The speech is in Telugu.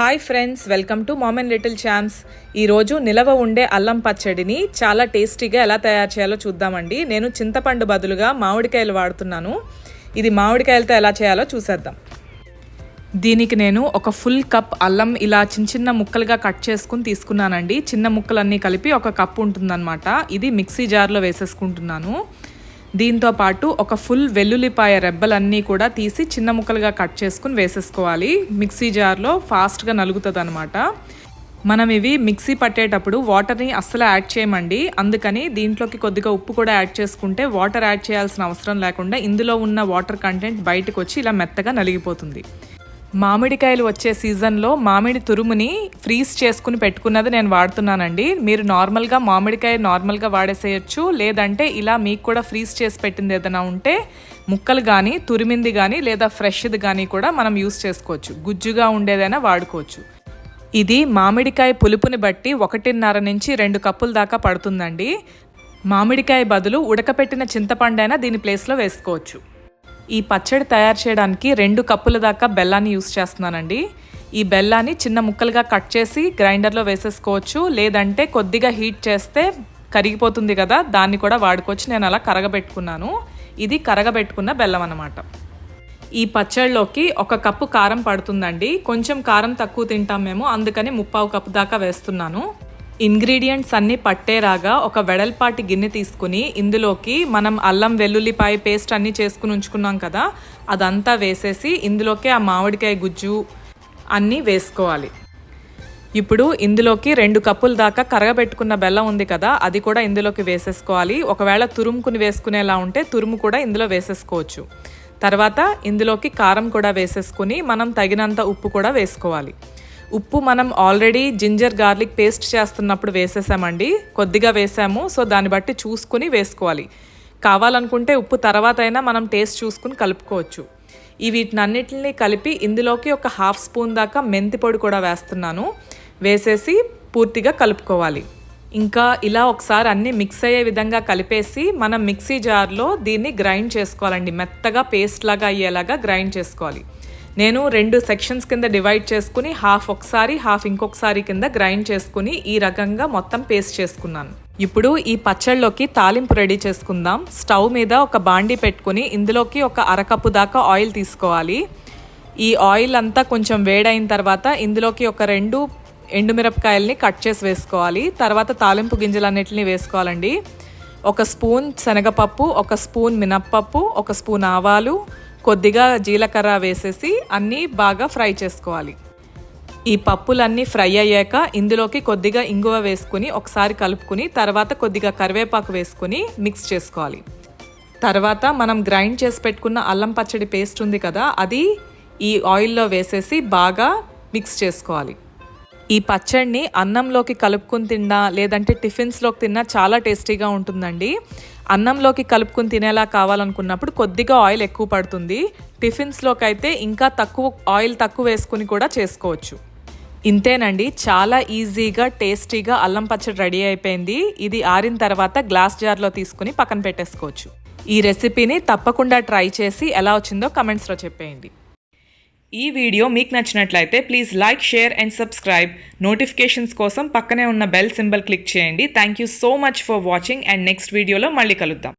Hi friends welcome to mom and little champs ఈరోజు నిలవ ఉండే అల్లం పచ్చడిని చాలా టేస్టీగా ఎలా తయారు చేయాలో చూద్దామండి. నేను చింతపండు బదులుగా మామిడికాయలు వాడుతున్నాను. ఇది మామిడికాయలతో ఎలా చేయాలో చూసేద్దాం. దీనికి నేను ఒక ఫుల్ కప్ అల్లం ఇలా చిన్న చిన్న ముక్కలుగా కట్ చేసుకుని తీసుకున్నానండి. చిన్న ముక్కలన్నీ కలిపి ఒక కప్ ఉంటుందన్నమాట. ఇది మిక్సీ జార్లో వేసేసుకుంటున్నాను. దీంతో పాటు ఒక ఫుల్ వెల్లుల్లిపాయ రెబ్బలన్నీ కూడా తీసి చిన్న ముక్కలుగా కట్ చేసుకుని వేసేసుకోవాలి. మిక్సీ జార్లో ఫాస్ట్గా నలుగుతుంది అనమాట మనం ఇవి మిక్సీ పట్టేటప్పుడు వాటర్ని అస్సలు యాడ్ చేయమండి. అందుకని దీంట్లోకి కొద్దిగా ఉప్పు కూడా యాడ్ చేసుకుంటే వాటర్ యాడ్ చేయాల్సిన అవసరం లేకుండా ఇందులో ఉన్న వాటర్ కంటెంట్ బయటకు వచ్చి ఇలా మెత్తగా నలిగిపోతుంది. మామిడికాయలు వచ్చే సీజన్లో మామిడి తురుముని ఫ్రీజ్ చేసుకుని పెట్టుకున్నది నేను వాడుతున్నానండి. మీరు నార్మల్గా మామిడికాయ నార్మల్గా వాడేసేయచ్చు. లేదంటే ఇలా మీకు కూడా ఫ్రీజ్ చేసి పెట్టింది ఏదైనా ఉంటే ముక్కలు కానీ తురిమింది కానీ లేదా ఫ్రెష్ది కానీ కూడా మనం యూస్ చేసుకోవచ్చు. గుజ్జుగా ఉండేదైనా వాడుకోవచ్చు. ఇది మామిడికాయ పులుపుని బట్టి ఒకటిన్నర నుంచి రెండు కప్పుల దాకా పడుతుందండి. మామిడికాయ బదులు ఉడకపెట్టిన చింతపండైనా దీని ప్లేస్లో వేసుకోవచ్చు. ఈ పచ్చడి తయారు చేయడానికి రెండు కప్పుల దాకా బెల్లాన్ని యూస్ చేస్తున్నానండి. ఈ బెల్లాన్ని చిన్న ముక్కలుగా కట్ చేసి గ్రైండర్లో వేసేసుకోవచ్చు. లేదంటే కొద్దిగా హీట్ చేస్తే కరిగిపోతుంది కదా దాన్ని కూడా వాడుకోవచ్చు. నేను అలా కరగబెట్టుకున్నాను. ఇది కరగబెట్టుకున్న బెల్లం అన్నమాట. ఈ పచ్చడిలోకి ఒక కప్పు కారం పడుతుందండి. కొంచెం కారం తక్కువ తింటాం మేము. అందుకని ముప్పావు కప్పు దాకా వేస్తున్నాను. ఇంగ్రీడియంట్స్ అన్నీ పట్టేలాగా ఒక వెడల్పాటి గిన్నె తీసుకుని ఇందులోకి మనం అల్లం వెల్లుల్లిపాయ పేస్ట్ అన్నీ చేసుకుని ఉంచుకున్నాం కదా అదంతా వేసేసి ఇందులోకి ఆ మామిడికాయ గుజ్జు అన్నీ వేసుకోవాలి. ఇప్పుడు ఇందులోకి రెండు కప్పుల దాకా కరగబెట్టుకున్న బెల్లం ఉంది కదా అది కూడా ఇందులోకి వేసేసుకోవాలి. ఒకవేళ తురుముకుని వేసుకునేలా ఉంటే తురుము కూడా ఇందులో వేసేసుకోవచ్చు. తర్వాత ఇందులోకి కారం కూడా వేసేసుకుని మనం తగినంత ఉప్పు కూడా వేసుకోవాలి. ఉప్పు మనం ఆల్రెడీ జింజర్ గార్లిక్ పేస్ట్ చేస్తున్నప్పుడు వేసేసామండి. కొద్దిగా వేసాము సో దాన్ని బట్టి చూసుకుని వేసుకోవాలి. కావాలనుకుంటే ఉప్పు తర్వాత అయినా మనం టేస్ట్ చూసుకుని కలుపుకోవచ్చు. ఈ వీటినన్నిటిని కలిపి ఇందులోకి ఒక హాఫ్ స్పూన్ దాకా మెంతి పొడి కూడా వేస్తున్నాను. వేసేసి పూర్తిగా కలుపుకోవాలి. ఇంకా ఇలా ఒకసారి అన్నీ మిక్స్ అయ్యే విధంగా కలిపేసి మనం మిక్సీ జార్లో దీన్ని గ్రైండ్ చేసుకోవాలండి. మెత్తగా పేస్ట్ లాగా అయ్యేలాగా గ్రైండ్ చేసుకోవాలి. నేను రెండు సెక్షన్స్ కింద డివైడ్ చేసుకుని హాఫ్ ఒకసారి హాఫ్ ఇంకొకసారి కింద గ్రైండ్ చేసుకుని ఈ రకంగా మొత్తం పేస్ట్ చేసుకున్నాను. ఇప్పుడు ఈ పచ్చళ్ళలోకి తాలింపు రెడీ చేసుకుందాం. స్టవ్ మీద ఒక బాండి పెట్టుకుని ఇందులోకి ఒక అరకప్పు దాకా ఆయిల్ తీసుకోవాలి. ఈ ఆయిల్ అంతా కొంచెం వేడైన తర్వాత ఇందులోకి ఒక రెండు ఎండుమిరపకాయల్ని కట్ చేసి వేసుకోవాలి. తర్వాత తాలింపు గింజలన్నిటిని వేసుకోవాలండి. ఒక స్పూన్ శనగపప్పు ఒక స్పూన్ మినప్పప్పు ఒక స్పూన్ ఆవాలు కొద్దిగా జీలకర్ర వేసేసి అన్నీ బాగా ఫ్రై చేసుకోవాలి. ఈ పప్పులన్నీ ఫ్రై అయ్యాక ఇందులోకి కొద్దిగా ఇంగువ వేసుకుని ఒకసారి కలుపుకుని తర్వాత కొద్దిగా కరివేపాకు వేసుకుని మిక్స్ చేసుకోవాలి. తర్వాత మనం గ్రైండ్ చేసి పెట్టుకున్న అల్లం పచ్చడి పేస్ట్ ఉంది కదా అది ఈ ఆయిల్లో వేసేసి బాగా మిక్స్ చేసుకోవాలి. ఈ పచ్చడిని అన్నంలోకి కలుపుకుని తిన్నా లేదంటే టిఫిన్స్లోకి తిన్నా చాలా టేస్టీగా ఉంటుందండి. అన్నంలోకి కలుపుకుని తినేలా కావాలనుకున్నప్పుడు కొద్దిగా ఆయిల్ ఎక్కువ పడుతుంది. టిఫిన్స్లోకి అయితే ఇంకా తక్కువ ఆయిల్ తక్కువ వేసుకుని కూడా చేసుకోవచ్చు. ఇంతేనండి చాలా ఈజీగా టేస్టీగా అల్లం పచ్చడి రెడీ అయిపోయింది. ఇది ఆరిన తర్వాత గ్లాస్ జార్లో తీసుకుని పక్కన పెట్టేసుకోవచ్చు. ఈ రెసిపీని తప్పకుండా ట్రై చేసి ఎలా వచ్చిందో కమెంట్స్లో చెప్పేయండి. ఈ వీడియో మీకు నచ్చినట్లయితే please like share and subscribe. Notifications కోసం పక్కనే ఉన్న బెల్ సింబల్ క్లిక్ చేయండి. Thank you so much for watching and next వీడియోలో మళ్ళీ కలుద్దాం.